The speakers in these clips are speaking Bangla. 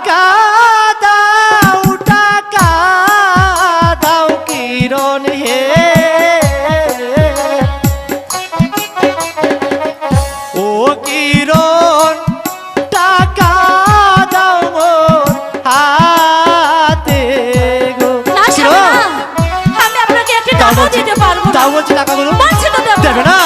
টাকা দাও টাকা দাও কিরণ হে। ও কিরণ টাকা দাও মোর হাতে গো। কিরণ। আমি আপনাকে একটা টাকা দিতে পারব না। তাও বলছি টাকাগুলো। দেবে না।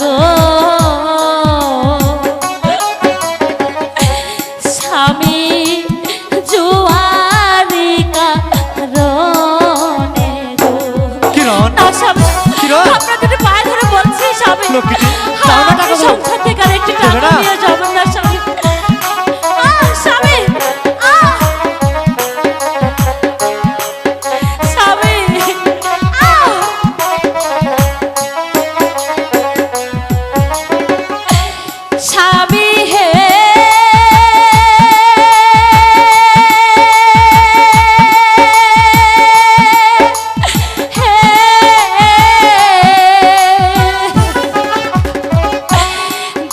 oh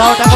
out.